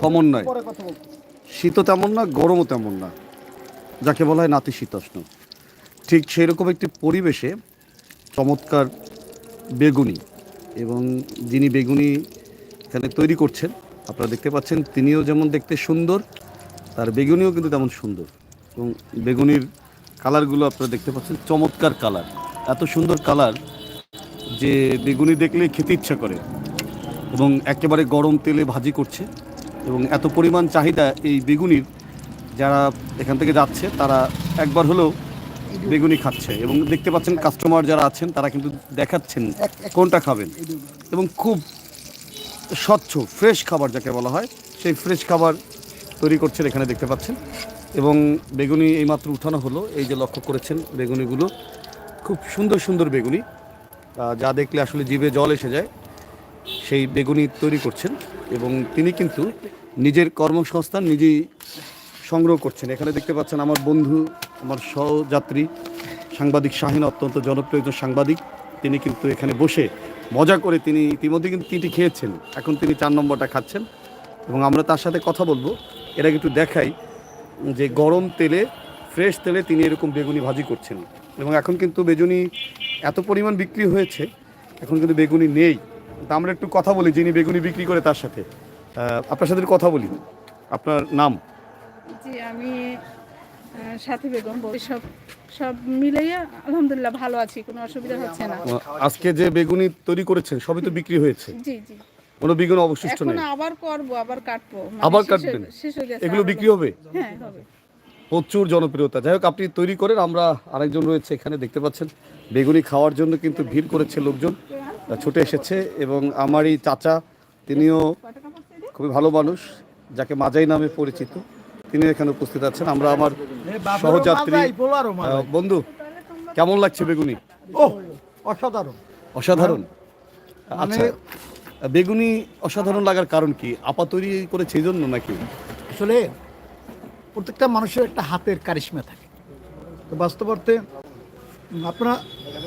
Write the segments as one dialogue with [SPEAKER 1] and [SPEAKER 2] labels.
[SPEAKER 1] সমন্বয়। শীতও তেমন না গরমও তেমন না। যাকে বলা হয় নাতিশীতোষ্ণ ঠিক সেই রকম একটি পরিবেশে চমৎকার বেগুনি এবং যিনি বেগুনি এখানে তৈরি করছেন আপনারা দেখতে পাচ্ছেন তিনিও যেমন দেখতে সুন্দর তার বেগুনিও কিন্তু তেমন সুন্দর। এবং বেগুনির কালারগুলো আপনারা দেখতে পাচ্ছেন চমৎকার কালার। এত সুন্দর কালার যে বেগুনি দেখলে খেতে ইচ্ছা করে। এবং একেবারে গরম তেলে ভাজি করছে। এবং এত পরিমাণ চাহিদা এই বেগুনির যারা এখান থেকে যাচ্ছে তারা একবার হলেও বেগুনি খাচ্ছে। এবং দেখতে পাচ্ছেন কাস্টমার যারা আছেন তারা কিন্তু দেখাচ্ছেন কোনটা খাবেন। এবং খুব স্বচ্ছ ফ্রেশ খাবার যাকে বলা হয় সেই ফ্রেশ খাবার তৈরি করছেন এখানে দেখতে পাচ্ছেন। এবং বেগুনি এইমাত্র উঠানো হলো। এই যে লক্ষ্য করেছেন বেগুনিগুলো খুব সুন্দর সুন্দর বেগুনি। যা দেখলে আসলে জিভে জল এসে যায়। সেই বেগুনি তৈরি করছেন এবং তিনি কিন্তু নিজের কর্মসংস্থান নিজেই সংগ্রহ করছেন। এখানে দেখতে পাচ্ছেন আমার বন্ধু, আমার সহযাত্রী, সাংবাদিক শাহিন, অত্যন্ত জনপ্রিয় একজন সাংবাদিক। তিনি কিন্তু এখানে বসে মজা করে তিনি ইতিমধ্যে কিন্তু তিনটি খেয়েছেন। এখন তিনি চার নম্বরটা খাচ্ছেন এবং আমরা তার সাথে কথা বলব। এর একটু দেখাই যে গরম তেলে, ফ্রেশ তেলে তিনি এরকম বেগুনি ভাজি করছেন। এবং এখন কিন্তু বেগুনি এত পরিমাণ বিক্রি হয়েছে, এখন কিন্তু বেগুনি নেই। তা আমরা একটু কথা বলি যিনি বেগুনি বিক্রি করে তার সাথে। আপনার সাথে কথা বলি। আপনার নাম?
[SPEAKER 2] জি আমি সাথী বেগম সব সব মিলাইয়া আলহামদুলিল্লাহ ভালো আছি কোনো অসুবিধা হচ্ছে না।
[SPEAKER 1] আজকে যে বেগুনি তৈরি করেছেন সবই তো বিক্রি হয়েছে।
[SPEAKER 2] জি জি।
[SPEAKER 1] কোনো বেগুন অবশিষ্ট নেই?
[SPEAKER 2] এখন আবার করব আবার কাটবো। মানে
[SPEAKER 1] আবার কাটবেন?
[SPEAKER 2] শেষ হয়ে গেছে
[SPEAKER 1] এগুলো বিক্রি হবে?
[SPEAKER 2] হ্যাঁ হবে।
[SPEAKER 1] প্রচুর জনপ্রিয়তা। যাই হোক আপনি তৈরি করেন আমরা আরেকজন রয়েছে এখানে দেখতে পাচ্ছেন। বেগুনি খাওয়ার জন্য কিন্তু ভিড় করেছে লোকজন। ছুটে এসেছে এবং আমারই চাচা তিনিও খুবই ভালো মানুষ যাকে মাজাই নামে পরিচিত তিনি এখানে উপস্থিত আছেন। আমরা আমার সহযাত্রী বন্ধু কেমন লাগছে বেগুনি?
[SPEAKER 3] ও অসাধারণ।
[SPEAKER 1] অসাধারণ?
[SPEAKER 3] মানে-
[SPEAKER 1] আচ্ছা বেগুনি অসাধারণ লাগার কারণ কি? আপা তৈরি করেছে এই জন্য নাকি?
[SPEAKER 3] আসলে প্রত্যেকটা মানুষের একটা হাতের কারিশমা থাকে। তো বাস্তব অর্থে উম, আপনারা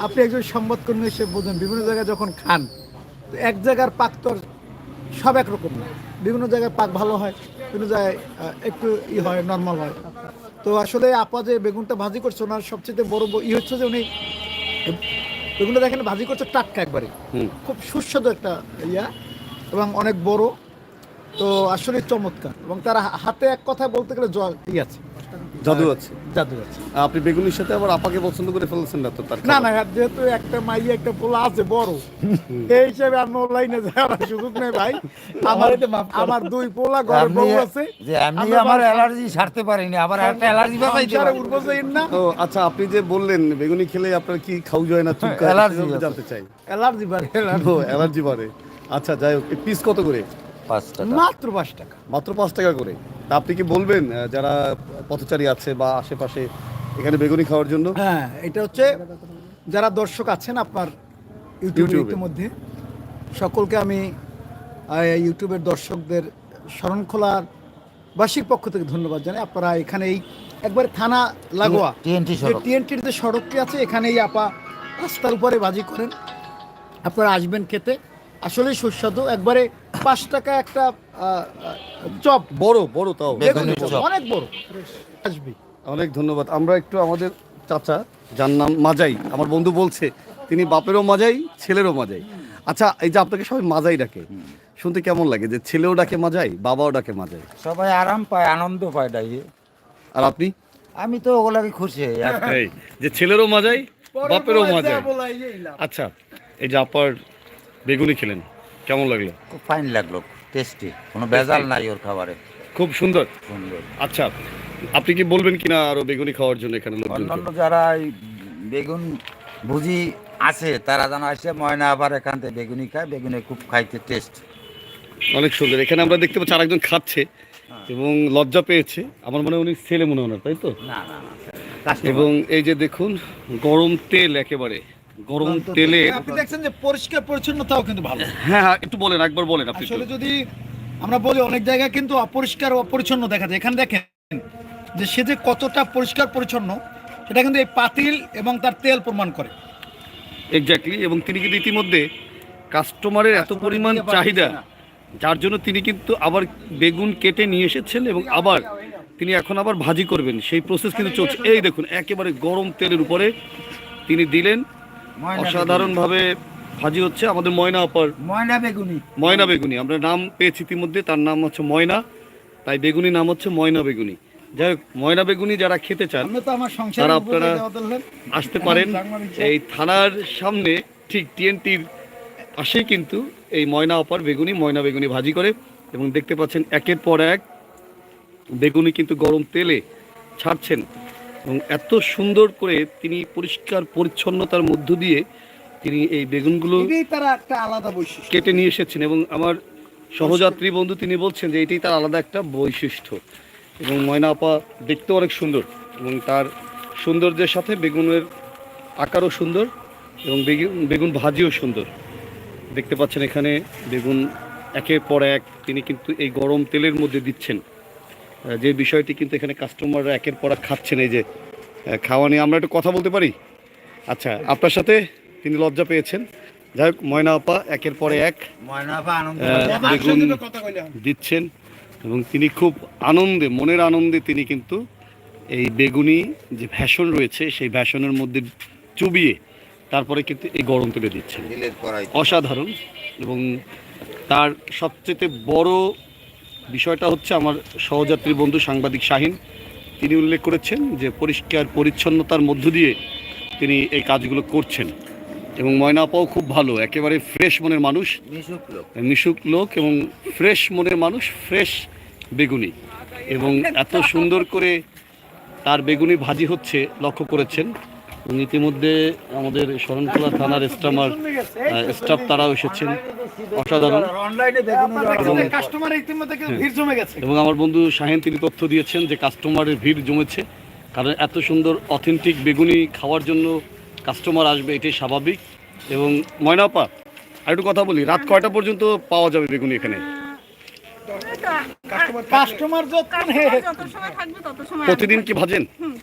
[SPEAKER 3] আপনি একজন সংবাদকর্মী এসে বোঝেন বিভিন্ন জায়গায় যখন খান তো এক জায়গার পাক তো সব একরকম না। বিভিন্ন জায়গায় পাক ভালো হয় বিভিন্ন জায়গায় একটু ই হয় নর্মাল হয়। তো আসলে আপা যে বেগুনটা ভাজি করছে ওনার সবচেয়ে বড় ই হচ্ছে যে উনি বেগুনটা দেখেন ভাজি করছে টাটকা একবারে। খুব সুস্বাদু একটা ইয়া এবং অনেক বড়। তো আসলে চমৎকার এবং তার হাতে এক কথা বলতে গেলে জল ই আছে।
[SPEAKER 1] জাদু আছে।
[SPEAKER 3] জাদু আছে
[SPEAKER 1] আপনি বেগুনির সাথে আবার আপাকে পছন্দ করে ফেলছেন না তো তার
[SPEAKER 3] না না যেহেতু একটা মাইয়া একটা পোলা আছে বড়। এই হিসেবে আমি লাইনে যাওয়ার সুযোগ নেই ভাই। আমার আমার দুই পোলা ঘরে বউ আছে।
[SPEAKER 4] যে আমি
[SPEAKER 3] আমার
[SPEAKER 4] অ্যালার্জি সারতে পারিনি আবার একটা অ্যালার্জি
[SPEAKER 3] না।
[SPEAKER 1] তো আচ্ছা আপনি যে বললেন বেগুনি খেলে আপনার কি খাও যায় না
[SPEAKER 4] হ্যাঁ, allergy
[SPEAKER 1] জানতে চাই।
[SPEAKER 3] অ্যালার্জি বাড়ে
[SPEAKER 1] অ্যালার্জি বাড়ে। আচ্ছা যাই হোক পিস কত করে?
[SPEAKER 4] পাঁচ টাকা।
[SPEAKER 3] মাত্র পাঁচ টাকা।
[SPEAKER 1] মাত্র পাঁচ টাকা করে। তা আপনি কি বলবেন যারা পথচারী আছে বা আশেপাশে এখানে বেগুনি খাওয়ার জন্য?
[SPEAKER 3] হ্যাঁ এটা হচ্ছে যারা দর্শক আছেন আপনার ইউটিউবে
[SPEAKER 1] ইউটিউবে।
[SPEAKER 3] ইতিমধ্যে সকলকে আমি ইউটিউবের দর্শকদের শরণখোলার বাসীর পক্ষ থেকে ধন্যবাদ জানাই। আপনারা এখানে এই একবারে থানা লাগোয়া। টিএনটির যে সড়কটি আছে এখানে এই আপা রাস্তার উপরে বাজি করেন। আপনারা আসবেন খেতে। আসলেই সুস্বাদু। একবারে পাঁচ টাকা একটা চপ।
[SPEAKER 1] বড় বড় তাও।
[SPEAKER 3] অনেক বড়। আসবি।
[SPEAKER 1] অনেক ধন্যবাদ। আমরা একটু আমাদের চাচা যার নাম মাজাই আমার বন্ধু বলছে তিনি বাপেরও মাজাই ছেলেরও মাজাই। আচ্ছা এই যে আপনাকে সবাই মাজাই ডাকে শুনতে কেমন লাগে? যে ছেলেও ডাকে মাজাই বাবাও ডাকে মাজাই?
[SPEAKER 4] সবাই আরাম পায় আনন্দ পায় ডাই।
[SPEAKER 1] আর আপনি?
[SPEAKER 4] আমি তো ওগুলাকে খুশি
[SPEAKER 1] যে ছেলেরও মাজাই বাপেরও মাজাই। আচ্ছা এই যে আপার বেগুনি খেলেন। কেমন লাগল?
[SPEAKER 4] খুব ফাইন লাগল টেস্টি কোনো ভেজাল নাই ওর খাবারে।
[SPEAKER 1] খুব সুন্দর?
[SPEAKER 4] সুন্দর।
[SPEAKER 1] আচ্ছা আপনি কি বলবেন কিনা আরও বেগুনি খাওয়ার জন্য এখানে
[SPEAKER 4] অন্যান্য যারা এই বেগুন ভুজি আছে তারা যেন আসে ময়না আবার এখান থেকে বেগুনি খায় বেগুনে খুব খাইতে টেস্ট
[SPEAKER 1] অনেক সুন্দর। এখানে আমরা দেখতে পাচ্ছি আরেকজন খাচ্ছে এবং লজ্জা পেয়েছে। আমার মনে হয় উনি ছেলে মনে হয় না, তাই তো?
[SPEAKER 4] না না না।
[SPEAKER 1] এবং এই যে দেখুন গরম তেল একেবারে। গরম তেলে
[SPEAKER 3] আপনি দেখছেন যে পরিষ্কার পরিচ্ছন্নতাও কিন্তু ভালো।
[SPEAKER 1] হ্যাঁ হ্যাঁ একটু বলেন একবার বলেন আপনি
[SPEAKER 3] আসলে যদি আমরা বলি অনেক জায়গায় কিন্তু অপরিষ্কার অপরিচ্ছন্ন দেখা যায়। এখানে দেখেন যে সে যে কতটা পরিষ্কার পরিচ্ছন্ন সেটা কিন্তু এই পাতিল এবং তার তেল প্রমাণ করে।
[SPEAKER 1] এক্স্যাক্টলি এবং তিনি কিন্তু ইতিমধ্যে কাস্টমারের এত পরিমাণ চাহিদা যার জন্য তিনি কিন্তু আবার বেগুন কেটে নিয়ে এসেছেন এবং আবার তিনি এখন আবার ভাজি করবেন। সেই প্রসেস কিন্তু চলছে। এই দেখুন একেবারে গরম তেলের উপরে তিনি দিলেন। অসাধারণভাবে ভাজি হচ্ছে আমাদের ময়না আপার
[SPEAKER 4] বেগুনি। ময়না বেগুনি।
[SPEAKER 1] ময়না বেগুনি আমরা নাম পেয়েছি ইতিমধ্যে তার নাম হচ্ছে ময়না তাই বেগুনি নাম হচ্ছে ময়না বেগুনি। যাই হোক ময়না বেগুনি যারা খেতে চান তারা আপনারা আসতে পারেন। এই থানার সামনে ঠিক টিএনটির পাশেই কিন্তু এই ময়না অপার বেগুনি ময়না বেগুনি ভাজি করে এবং দেখতে পাচ্ছেন একের পর এক বেগুনি কিন্তু গরম তেলে ছাড়ছেন। এবং এত সুন্দর করে তিনি পরিষ্কার পরিচ্ছন্নতার মধ্য দিয়ে তিনি এই বেগুনগুলো
[SPEAKER 3] তারা একটা আলাদা বৈশিষ্ট্য।
[SPEAKER 1] কেটে নিয়ে এসেছেন এবং আমার সহযাত্রী বন্ধু তিনি বলছেন যে এটাই তার আলাদা একটা বৈশিষ্ট্য। এবং ময়না আপা দেখতে অনেক সুন্দর এবং তার সৌন্দর্যের সাথে বেগুনের আকারও সুন্দর এবং বেগুন বেগুন ভাজিও সুন্দর। দেখতে পাচ্ছেন এখানে বেগুন একের পর এক তিনি কিন্তু এই গরম তেলের মধ্যে দিচ্ছেন। যে বিষয়টি কিন্তু এখানে কাস্টমাররা একের পর এক খাচ্ছেন এই যে খাওয়া নিয়ে আমরা একটু কথা বলতে পারি? আচ্ছা আপনার সাথে তিনি লজ্জা পেয়েছেন। যাই হোক ময়না আপা একের পরে এক
[SPEAKER 4] ময়না বা আনন্দ
[SPEAKER 1] বেগুন দিচ্ছেন এবং তিনি খুব আনন্দে মনের আনন্দে তিনি কিন্তু এই বেগুনি যে ভ্যাসন রয়েছে সেই ভ্যাসনের মধ্যে চুবিয়ে তারপরে কিন্তু এই গরম তুলে দিচ্ছেন। অসাধারণ এবং তার সবচেয়ে বড় বিষয়টা হচ্ছে আমার সহযাত্রী বন্ধু সাংবাদিক শাহিন। তিনি উল্লেখ করেছেন যে পরিষ্কার পরিচ্ছন্নতার মধ্য দিয়ে তিনি এই কাজগুলো করছেন। এবং ময়নাপাও খুব ভালো একেবারে ফ্রেশ মনের মানুষ।
[SPEAKER 4] মিশুক লোক।
[SPEAKER 1] মিশুক লোক এবং ফ্রেশ মনের মানুষ ফ্রেশ বেগুনি। এবং এত সুন্দর করে তার বেগুনি ভাজি হচ্ছে লক্ষ্য করেছেন। এবং ইতিমধ্যে আমাদের শরণখোলা থানার স্টামার স্টাফ তারাও এসেছেন। অসাধারণ।
[SPEAKER 4] অনলাইনে বেগুন
[SPEAKER 3] কাস্টমার ইতিমধ্যে কিন্তু ভিড় জমে গেছে।
[SPEAKER 1] এবং আমার বন্ধু শাহিন তিনি তথ্য দিয়েছেন যে কাস্টমারের ভিড় জমেছে। কারণ এত সুন্দর অথেন্টিক বেগুনি খাওয়ার জন্য কাস্টমার আসবে এটাই স্বাভাবিক। এবং ময়নাপা আর একটু কথা বলি রাত কয়টা পর্যন্ত পাওয়া যাবে বেগুনি এখানে?
[SPEAKER 3] কাস্টমার
[SPEAKER 2] আমি
[SPEAKER 1] প্রতিদিন কি ভাজেন?
[SPEAKER 2] হুম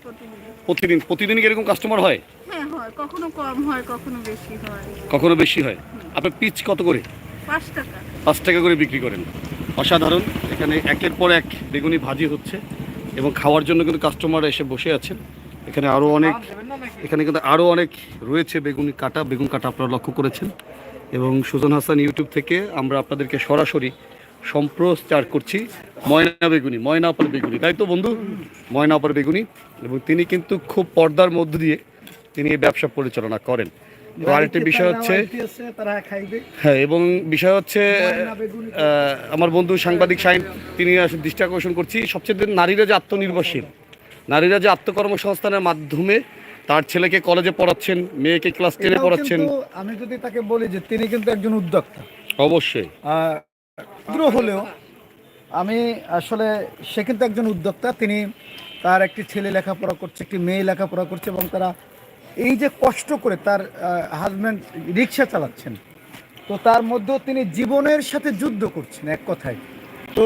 [SPEAKER 2] প্রতিদিন
[SPEAKER 1] প্রতিদিন কি এরকম কাস্টমার হয়?
[SPEAKER 2] হ্যাঁ হয়। কখনো কম হয় কখনো বেশি হয়।
[SPEAKER 1] কখনো বেশি হয়? আপনার পিচ কত করে?
[SPEAKER 2] পাঁচ টাকা।
[SPEAKER 1] পাঁচ টাকা করে বিক্রি করেন। অসাধারণ। এখানে একের পর এক বেগুনি ভাজি হচ্ছে এবং খাওয়ার জন্য কিন্তু কাস্টমার এসে বসে আছেন। এখানে আরও অনেক এখানে কিন্তু আরও অনেক রয়েছে বেগুনি কাটা। বেগুন কাটা আপনারা লক্ষ্য করেছেন। এবং সুজন হাসান ইউটিউব থেকে আমরা আপনাদেরকে সরাসরি সম্প্রচার করছি। ময়না বেগুনি ময়না আপার বেগুনি। তাই তো বন্ধু? ময়না আপার বেগুনি। এবং তিনি কিন্তু খুব পর্দার মধ্য দিয়ে তিনি এই ব্যবসা পরিচালনা করেন। আরেকটি বিষয় হচ্ছে হ্যাঁ এবং বিষয় হচ্ছে আমার বন্ধু সাংবাদিক সাইন তিনি দৃষ্টি আকর্ষণ করছি। সবচেয়ে নারীরা যে আত্মনির্ভরশীল নারীরা যে আত্মকর্মসংস্থানের মাধ্যমে তার ছেলেকে কলেজে পড়াচ্ছেন মেয়েকে ক্লাস টেনে পড়াচ্ছেন।
[SPEAKER 3] আমি যদি তাকে বলি যে তিনি কিন্তু একজন উদ্যোক্তা।
[SPEAKER 1] অবশ্যই।
[SPEAKER 3] ক্ষুদ্র হলেও আমি আসলে সে কিন্তু একজন উদ্যোক্তা, তিনি তার একটি ছেলে লেখাপড়া করছে, একটি মেয়ে লেখাপড়া করছে এবং তারা এই যে কষ্ট করে তার হাজব্যান্ড রিক্সা চালাচ্ছেন। তো তার মধ্যেও তিনি জীবনের সাথে যুদ্ধ করছেন এক কথায়। তো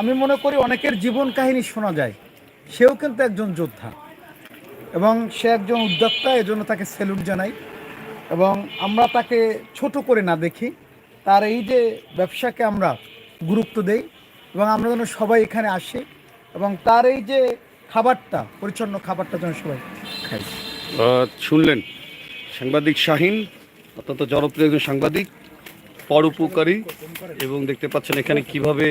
[SPEAKER 3] আমি মনে করি অনেকের জীবন কাহিনী শোনা যায়, সেও কিন্তু একজন যোদ্ধা এবং সে একজন উদ্যোক্তা, এজন্য তাকে স্যালুট জানাই এবং আমরা তাকে ছোট করে না দেখি। তার এই যে ব্যবসাকে আমরা গুরুত্ব দেই এবং আমরা যেন সবাই এখানে আসি এবং তার এই যে খাবারটা, পরিচ্ছন্ন খাবারটা যেন সবাই খাই
[SPEAKER 1] শুনলেন, সাংবাদিক শাহিন, অত্যন্ত জনপ্রিয় একজন সাংবাদিক পরোপকারী এবং দেখতে পাচ্ছেন এখানে কীভাবে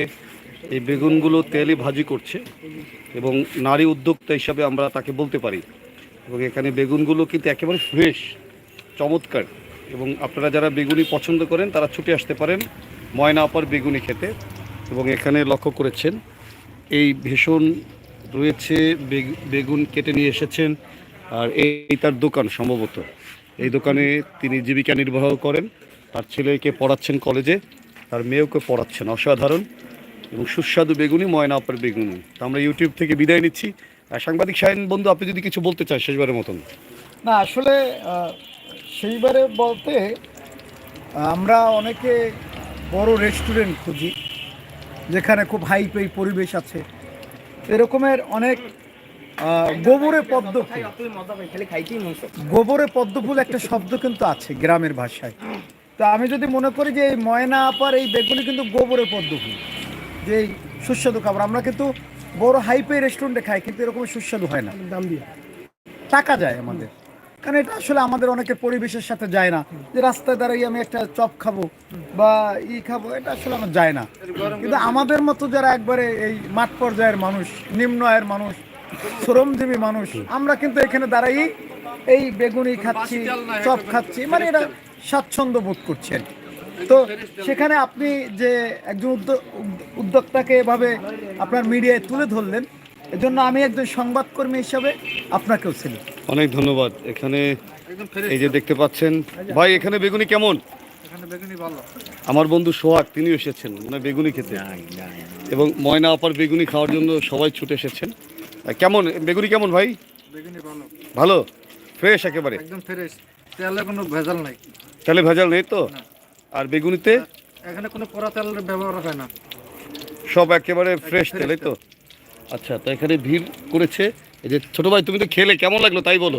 [SPEAKER 1] এই বেগুনগুলো তেলে ভাজি করছে, এবং নারী উদ্যোক্তা হিসাবে আমরা তাকে বলতে পারি। এবং এখানে বেগুনগুলো কিন্তু একেবারে ফ্রেশ চমৎকার। এবং আপনারা যারা বেগুনি পছন্দ করেন, তারা ছুটে আসতে পারেন ময়না আপার বেগুনি খেতে এবং এখানে লক্ষ্য করেছেন, এই ভীষণ রয়েছে বেগ- বেগুন কেটে নিয়ে এসেছেন আর এই তার দোকান সম্ভবত। এই দোকানে তিনি জীবিকা নির্বাহ করেন, তার ছেলেকে পড়াচ্ছেন কলেজে, তার মেয়েকে পড়াচ্ছেন, অসাধারণ এবং সুস্বাদু বেগুনি ময়না আপার বেগুনি। তো আমরা ইউটিউব থেকে বিদায় নিচ্ছি। আর সাংবাদিক শাহিন বন্ধু, আপনি যদি কিছু বলতে চান শেষবারের মতন।
[SPEAKER 3] না, আসলে সেইবারে বলতে আমরা অনেকে বড় রেস্টুরেন্ট খুঁজি যেখানে খুব হাইপেই পরিবেশ আছে। এরকমের অনেক গোবরে পদ্ম ফুল। গোবরে পদ্ম ফুল একটা শব্দ কিন্তু আছে গ্রামের ভাষায়। তো আমি যদি মনে করি যে এই ময়না আপার এই বেগুনি কিন্তু গোবরের পদ্ধতি যে এই সুস্বাদু খাবার। আমরা কিন্তু বড় হাইপে রেস্টুরেন্টে খাই কিন্তু এরকম সুস্বাদু হয় না। দাম দিয়ে। টাকা যায় আমাদের। কারণ এটা আসলে আমাদের অনেকের পরিবেশের সাথে যায় না। যে রাস্তায় দাঁড়িয়ে আমি একটা চপ খাব বা ই খাব, এটা আসলে আমার যায় না। কিন্তু আমাদের মতো যারা একবারে এই মাঠ পর্যায়ের মানুষ, নিম্ন আয়ের মানুষ, শ্রমজীবী মানুষ, আমরা কিন্তু এখানে দাঁড়াই এই বেগুনি খাচ্ছি, চপ খাচ্ছি মানে এটা স্বাচ্ছন্দ্য বোধ করছেন তো সেখানে আপনি যে একজন উদ্যোক্তাকে এভাবে আপনার মিডিয়ায় তুলে ধরলেন, এজন্য আমি একজন সংবাদকর্মী হিসাবে আপনাকেও ছিল
[SPEAKER 1] অনেক ধন্যবাদ। এখানে এই যে দেখতে পাচ্ছেন ভাই এখানে বেগুনি কেমন? আমার বন্ধু সোহাগ তিনি এসেছেন মানে বেগুনি খেতে। এবং ময়না আপার বেগুনি খাওয়ার জন্য সবাই ছুটে এসেছেন। কেমন? বেগুনি কেমন ভাই?
[SPEAKER 5] ভালো।
[SPEAKER 1] ভালো? ফ্রেশ একেবারে?
[SPEAKER 5] একদম ফ্রেশ তেলে কোনো ভেজাল নাই।
[SPEAKER 1] তেলে ভেজাল নেই তো? আর বেগুনিতে?
[SPEAKER 5] এখানে কোনো পোড়া তেলের ব্যবহার হয় না।
[SPEAKER 1] সব একেবারে ফ্রেশ তেলে তো? আচ্ছা তো এখানে ভিড় করেছে। এই যে ছোট ভাই তুমি তো খেলে কেমন লাগল তাই বলো?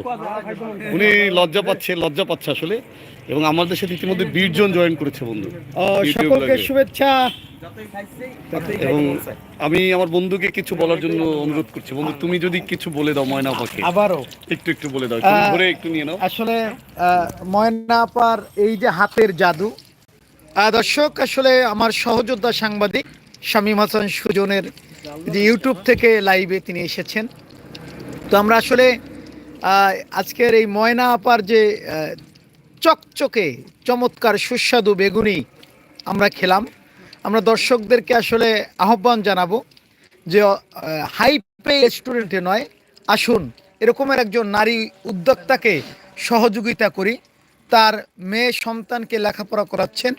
[SPEAKER 1] উনি লজ্জা পাচ্ছে লজ্জা পাচ্ছে আসলে। এবং আমাদের সাথে ইতিমধ্যে বিশ জন জয়েন করেছে বন্ধু।
[SPEAKER 3] সকলকে শুভেচ্ছা।
[SPEAKER 1] এবং আমি আমার বন্ধুকে কিছু বলার জন্য অনুরোধ করছি। বন্ধু তুমি যদি কিছু বলে দাও ময়না পাখি
[SPEAKER 3] আবারও।
[SPEAKER 1] একটু একটু বলে দাও ধরে একটু নিয়ে নাও।
[SPEAKER 3] আসলে ময়না আপার এই যে হাতের জাদু। দর্শক আসলে আমার সহযোদ্ধা সাংবাদিক শামীম হাসান সুজনের যে ইউটিউব থেকে লাইভে তিনি এসেছেন। তো আমরা আসলে আজকের এই ময়না আপার যে চকচকে, চমৎকার সুস্বাদু বেগুনি আমরা খেলাম। আমরা দর্শকদেরকে আসলে আহ্বান জানাব যে হাই পে রেস্টুরেন্টে নয়, আসুন। এরকমের একজন নারী উদ্যোক্তাকে সহযোগিতা করি। তার মেয়ে সন্তানকে লেখাপড়া করাচ্ছেন।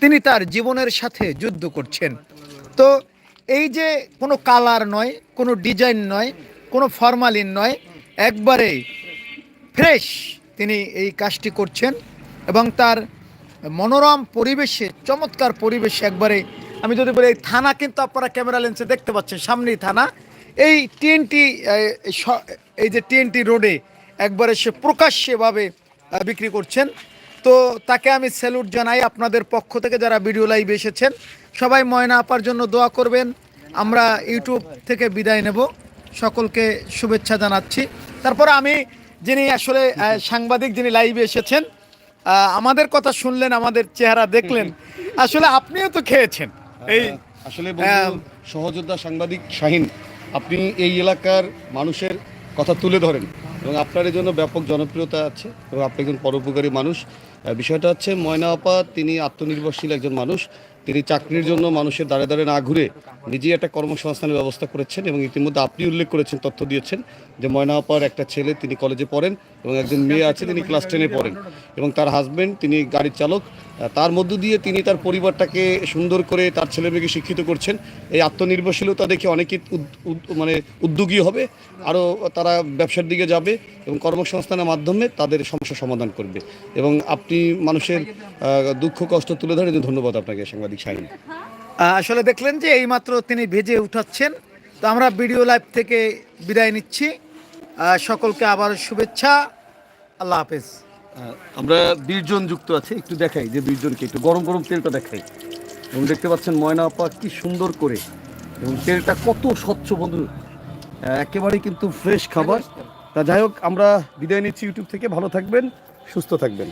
[SPEAKER 3] তিনি তার জীবনের সাথে যুদ্ধ করছেন। তো এই যে কোনো কালার নয়, কোনো ডিজাইন নয় কোনো ফরমালিন নয়, একবারে ফ্রেশ তিনি এই কাজটি করছেন এবং তার মনোরম পরিবেশে, চমৎকার পরিবেশে একবারে। আমি যদি বলি, এই থানা কিন্তু আপনারা ক্যামেরা লেন্সে দেখতে পাচ্ছেন, সামনেই থানা। এই টিএনটি, এই যে টিএনটি রোডে একবারে সে প্রকাশ্যেভাবে বিক্রি করছেন। তো তাকে আমি স্যালুট জানাই আপনাদের পক্ষ থেকে যারা ভিডিও লাইভে এসেছেন। সবাই ময়না আপার জন্য দোয়া করবেন। আমরা ইউটিউব থেকে বিদায় নেব। সকলকে শুভেচ্ছা জানাচ্ছি। তারপর আমি যিনি আসলে সাংবাদিক যিনি লাইভে এসেছেন আমাদের কথা শুনলেন আমাদের চেহারা দেখলেন আসলে আপনিও তো খেয়েছেন। এই
[SPEAKER 1] আসলে
[SPEAKER 3] হ্যাঁ।
[SPEAKER 1] সহযোদ্ধা সাংবাদিক শাহিন আপনি এই এলাকার মানুষের কথা তুলে ধরেন এবং আপনার এই জন্য ব্যাপক জনপ্রিয়তা আছে এবং আপনি একজন পরোপকারী মানুষ। বিষয়টা হচ্ছে ময়না আপা তিনি আত্মনির্ভরশীল একজন মানুষ। তিনি চাকরির জন্য মানুষের দাঁড়ে দাঁড়ে না ঘুরে নিজেই একটা কর্মসংস্থানের ব্যবস্থা করেছেন এবং ইতিমধ্যে আপনি উল্লেখ করেছেন, তথ্য দিয়েছেন যে ময়না আপার একটা ছেলে তিনি কলেজে পড়েন এবং একজন মেয়ে আছে, তিনি ক্লাস টেনে পড়েন এবং তার হাজব্যান্ড তিনি গাড়ির চালক তার মধ্য দিয়ে তিনি তার পরিবারটাকে সুন্দর করে তার ছেলে মেয়েকে শিক্ষিত করছেন। এই আত্মনির্ভরশীলতা দেখে উদ- মানে উদ্যোগী হবে। আরও তারা ব্যবসার দিকে যাবে এবং কর্মসংস্থানের মাধ্যমে তাদের সমস্যা সমাধান করবে। এবং আপনি মানুষের দুঃখ, কষ্ট তুলে ধরেন ধন্যবাদ আপনাকে, সাংবাদিক শাহিন
[SPEAKER 3] আসলে দেখলেন যে এইমাত্র তিনি ভেজে উঠাচ্ছেন। তো আমরা ভিডিও লাইভ থেকে বিদায় নিচ্ছি। সকলকে আবার শুভেচ্ছা। আল্লাহ হাফেজ।
[SPEAKER 1] আমরা বীরজন যুক্ত আছে, একটু দেখাই যে বীরজনকে, একটু গরম গরম তেলটা দেখাই। এবং দেখতে পাচ্ছেন ময়না আপা কি সুন্দর করে, এবং তেলটা কত স্বচ্ছ বন্ধু। একেবারে একেবারেই কিন্তু ফ্রেশ খাবার। তা যাই হোক, আমরা বিদায় নিচ্ছি ইউটিউব থেকে, ভালো থাকবেন, সুস্থ থাকবেন।